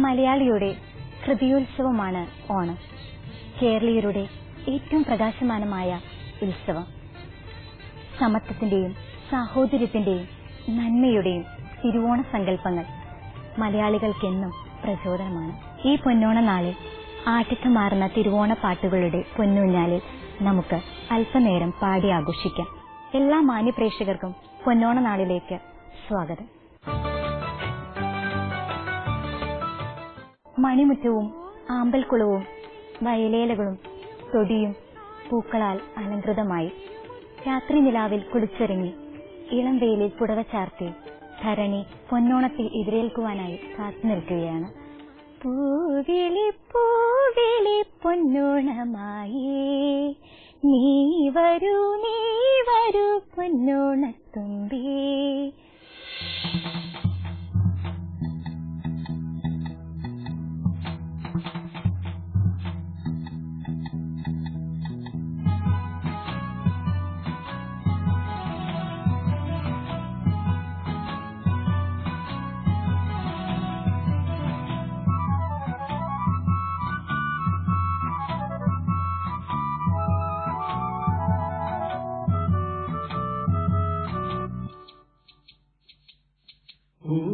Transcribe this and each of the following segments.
മലയാളിയുടെ ഹൃദയോത്സവമാണ് ഓണം. കേരളീയരുടെ ഏറ്റവും പ്രകാശമാനമായ ഉത്സവം. സമത്വത്തിന്റെയും സാഹോദര്യത്തിന്റെയും നന്മയുടെയും തിരുവോണ സങ്കല്പങ്ങൾ മലയാളികൾക്കെന്നും പ്രചോദനമാണ്. ഈ പൊന്നോണ നാളിൽ ആട്ടിത്തമാർന്ന തിരുവോണ പാട്ടുകളുടെ പൊന്നൂഞ്ഞാലിൽ നമുക്ക് അല്പനേരം പാടി ആഘോഷിക്കാം. എല്ലാ മാന്യപ്രേക്ഷകർക്കും പൊന്നോണ നാളിലേക്ക് സ്വാഗതം. മണിമുറ്റവും ആമ്പൽക്കുളവും വയലേലകളും തൊടിയും പൂക്കളാൽ അലങ്കൃതമായി രാത്രി നിലാവിൽ കുളിച്ചിറങ്ങി ഇളം വെയിലിൽ പുടവ ചാർത്തി ധരണി പൊന്നോണത്തിൽ എതിരേൽക്കുവാനായി കാത്തു നിൽക്കുകയാണ്. പൂവിളി പൂവിളി പൊന്നോണമായി നീ വരൂ നീ വരൂ പൊന്നോണത്തുമ്പി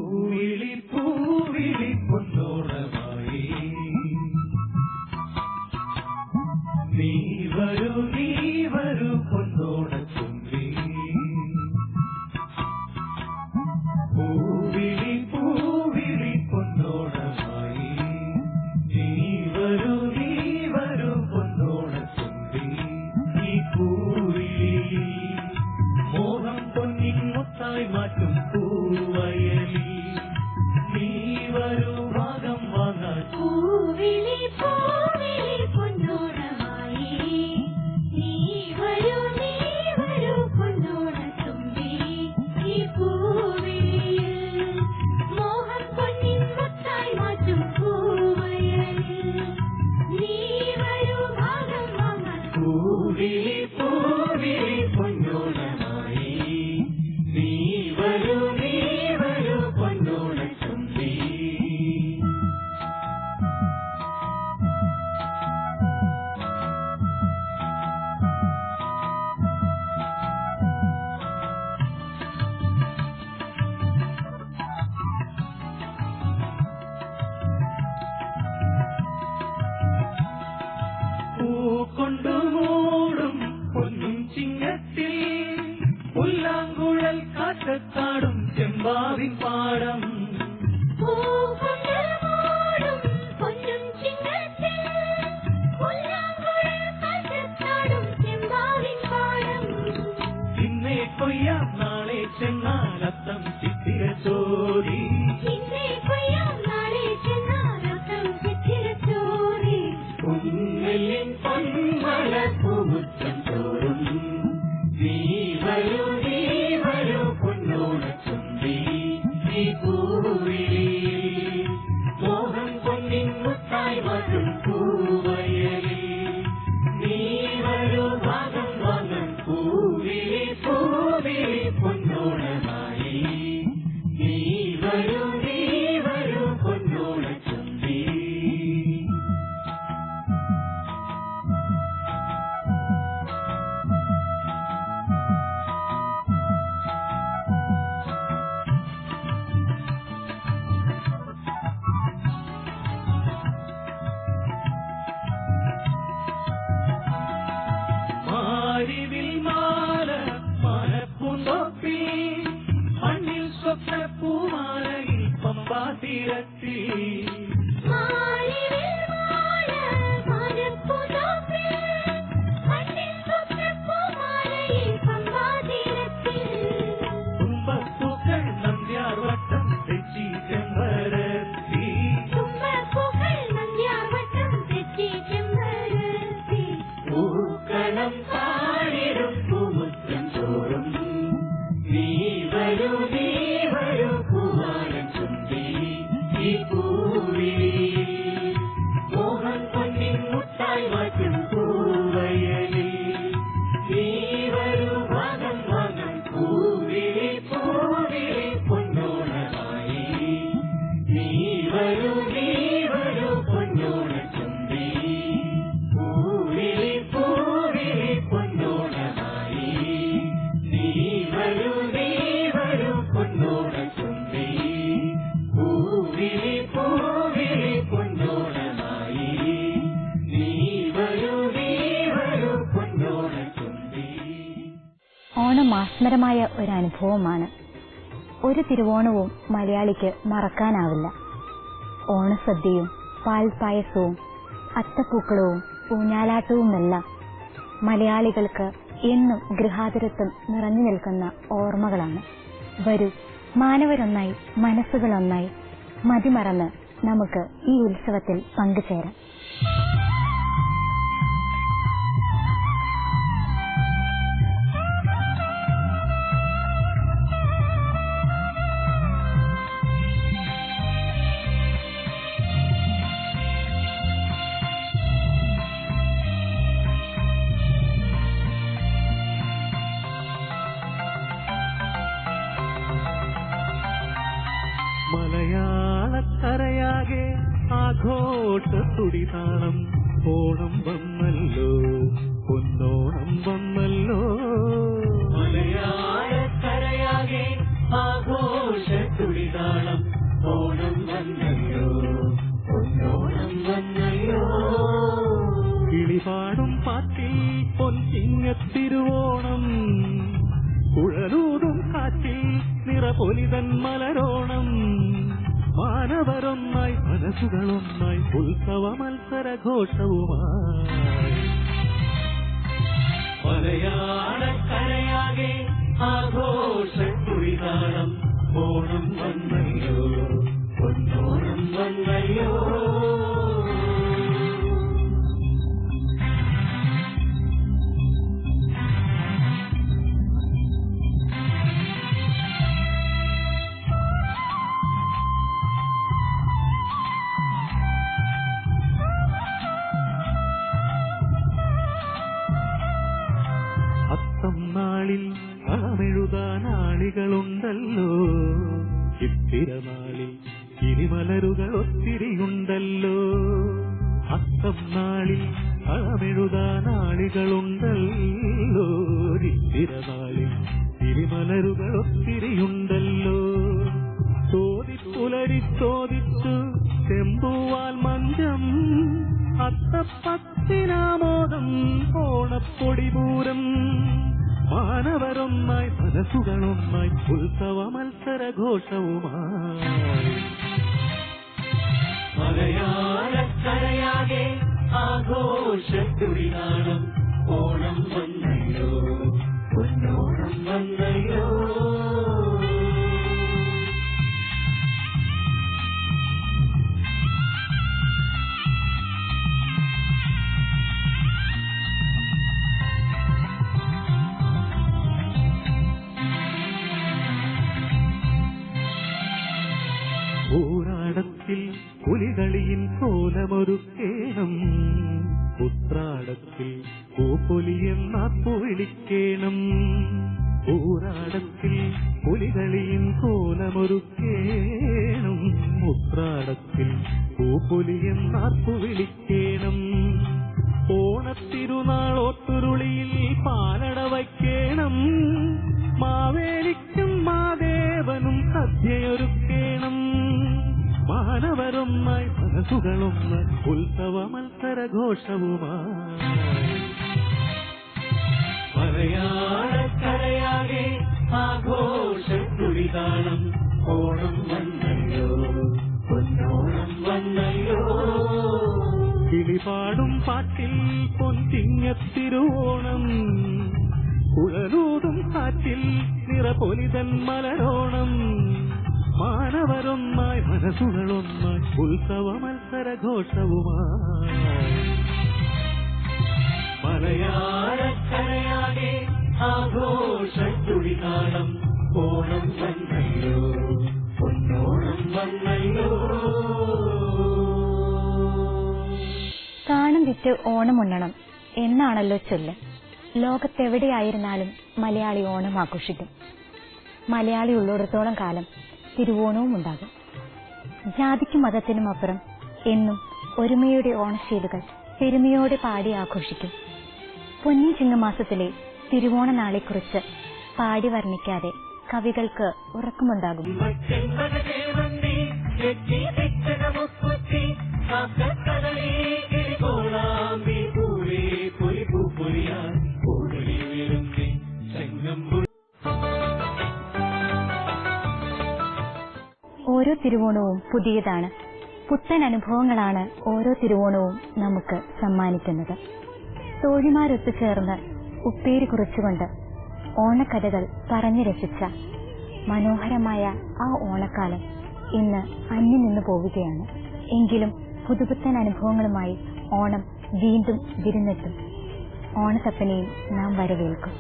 Ooh. Goiânia. Yes. ഓണം ഒരു അനുഭവമാണ് ഒരു തിരുവോണവും മലയാളിക്ക് മറക്കാനാവില്ല. ഓണസദ്യയും പാൽപായസവും അത്തപ്പൂക്കളവും ഊഞ്ഞാലാട്ടവുമെല്ലാം മലയാളികൾക്ക് എന്നും ഗൃഹാതുരത്വം നിറഞ്ഞു നിൽക്കുന്ന ഓർമ്മകളാണ്. വരൂ മാനവരൊന്നായി മനസ്സുകളൊന്നായി മതിമറന്ന് നമുക്ക് ഈ ഉത്സവത്തിൽ പങ്കുചേരാം. ആഘോഷ തുടിതാളം ഓണം വന്നല്ലോ പൊന്നോണം വന്നല്ലോ. മലയാളക്കരയാകെ ആഘോഷ തുടിതാളം ഓണം വന്നല്ലോ പൊന്നോണം വന്നല്ലോ. കിളിപാടും പാട്ടിൽ പൊൻചിങ്ങത്തിരുവോണം കുഴലൂതും കാറ്റിൽ നിറപൊലിതൻ മലരോണം. മാനവരൊന്നായി മനസ്സുകളൊന്നായി ഉത്സവ മത്സരഘോഷവുമായി മലയാളക്കരയാകെ ആഘോഷ തുടിതാളം ഓണം വന്നയ്യോ ഒന്നോണം വന്നല്ലോ. അത്തം നാളിൽ കളമെഴുതാൻ ആളികളുണ്ടല്ലോ. ചിത്തിരനാളിൽ തിരിമലരുകൾ ഒത്തിരിയുണ്ടല്ലോ. അത്തം നാളിൽ കളമെഴുതാൻ ആളികളുണ്ടല്ലോ. ചിത്തിരനാളിൽ തിരിമലരുകൾ ഒത്തിരിയുണ്ടല്ലോ. ചോദിപ്പുലരി ചോദിച്ചു ചെമ്പുവാൽ മഞ്ചം അത്തപ്പത്തിനാമോദം ഓണപ്പൊടിപൂരം മാനവരൊന്നായി മനസ്സുകളൊന്നായി ഉത്സവ മത്സരഘോഷവുമായി മലയാളക്കരയാകെ ആഘോഷ തുടിതാളം ഓണം വന്നയോ പൊന്നോണം വന്നല്ലോ. സദ്യയൊരുക്കേണം മാനവരൊന്നായി മനസ്സുകളൊന്ന് ഉത്സവ മത്സരഘോഷവുമായി മലയാളക്കരയാകെ ആഘോഷ തുടിതാളം ഓണം വന്നല്ലോ പൊന്നോണം കിളിപാടും പാട്ടിൽ പൊന്തിങ്ങത്തിരുവോണം. കുഴലൂതും കാറ്റിൽ നിറപൊലിതൻ മലരോണം. മാനവരൊന്നായി മനസ്സുകളൊന്നായി ഉത്സവ മത്സര മലയാളക്കരയാകെ ആഘോഷ തുടിതാളം ഓണം വന്നല്ലോ പൊന്നോണം കാണം വിറ്റ് ഓണമുണ്ണണം. എന്നാണല്ലോ ചൊല്ല്. ലോകത്തെവിടെയായിരുന്നാലും മലയാളി ഓണം ആഘോഷിക്കും. മലയാളി ഉള്ളിടത്തോളം കാലം തിരുവോണവും ഉണ്ടാകും ജാതിക്കും മതത്തിനും അപ്പുറം എന്നും ഒരുമയുടെ ഓണശീലുകൾ പെരുമയോടെ പാടി ആഘോഷിക്കും. പൊന്നി ചിങ്ങമാസത്തിലെ തിരുവോണ നാളെക്കുറിച്ച് പാടി വർണിക്കാതെ കവികൾക്ക് ഉറക്കമുണ്ടാകും. ഓരോ തിരുവോണവും പുതിയതാണ്. പുത്തൻ അനുഭവങ്ങളാണ് ഓരോ തിരുവോണവും നമുക്ക് സമ്മാനിക്കുന്നത്. തോഴിമാരൊത്തു ചേർന്ന് ഉപ്പേരി കുറിച്ചുകൊണ്ട് ഓണക്കഥകൾ പറഞ്ഞു രസിച്ച മനോഹരമായ ആ ഓണക്കാലം ഇന്ന് അന്യം നിന്ന് പോവുകയാണ്. എങ്കിലും പുതുപുത്തൻ അനുഭവങ്ങളുമായി ഓണം വീണ്ടും വിരുന്നെത്തും. ഓണത്തപ്പനെയും നാം വരവേൽക്കും.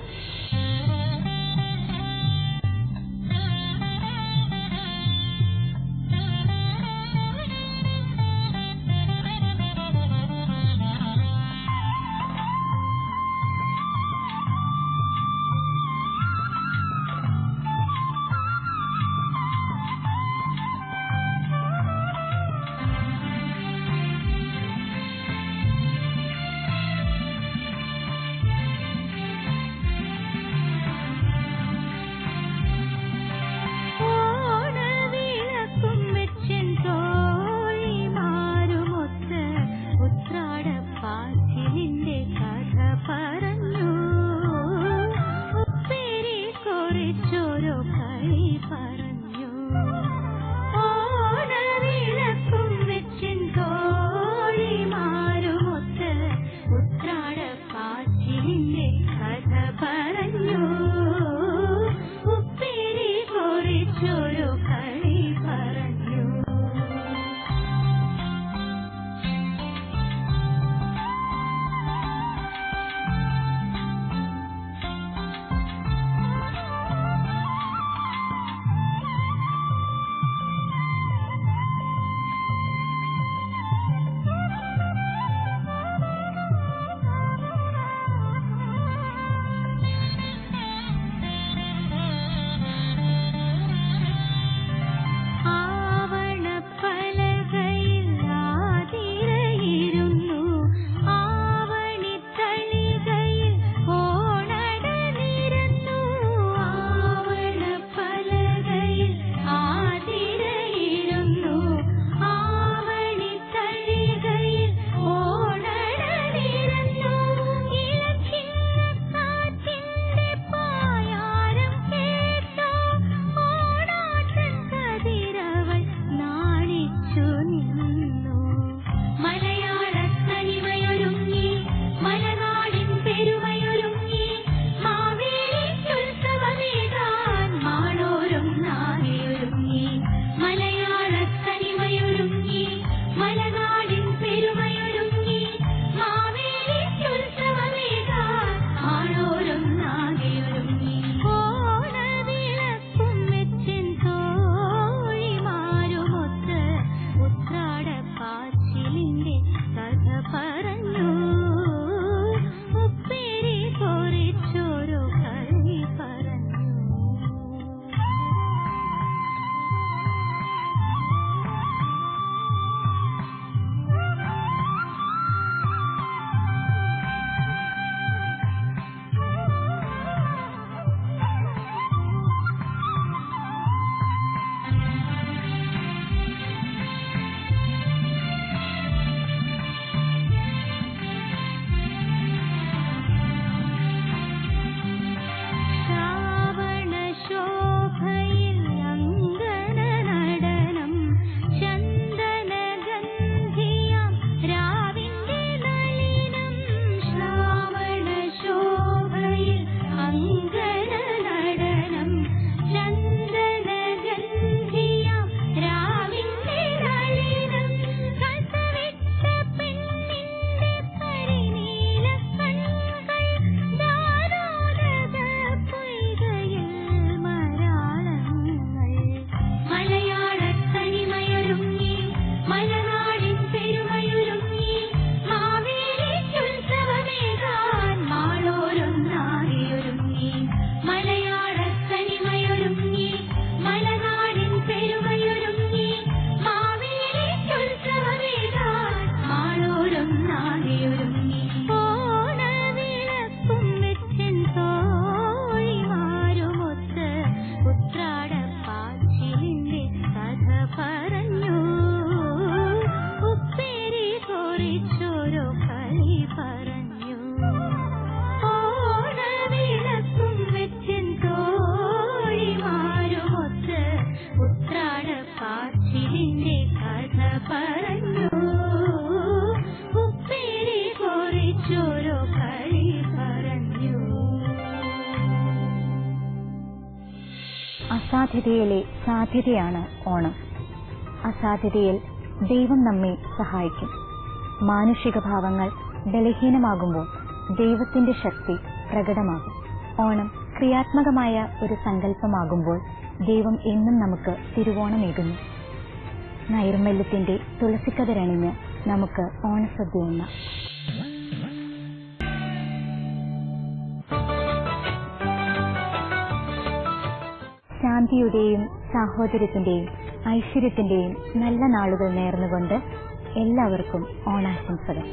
പറഞ്ഞു. വെച്ചൻ പറഞ്ഞു. പറഞ്ഞു. അസാധ്യതയിലെ സാധ്യതയാണ് ഓണം. അസാധ്യതയിൽ ദൈവം നമ്മെ സഹായിക്കും. മാനുഷിക ഭാവങ്ങൾ ബലഹീനമാകുമ്പോൾ ദൈവത്തിന്റെ ശക്തി പ്രകടമാകും. ഓണം ക്രിയാത്മകമായ ഒരു സങ്കല്പമാകുമ്പോൾ ദൈവം എന്നും നമുക്ക് തിരുവോണമേകുന്നു. നൈർമല്യത്തിന്റെ തുളസിക്കതിരണിഞ്ഞ് നമുക്ക് ഓണസദ്യ ഉണ്ണാം ശാന്തിയുടെയും സാഹോദര്യത്തിന്റെയും ഐശ്വര്യത്തിന്റെയും നല്ല നാളുകൾ നേർന്നുകൊണ്ട് എല്ലാവർക്കും ഓണാശംസകൾ.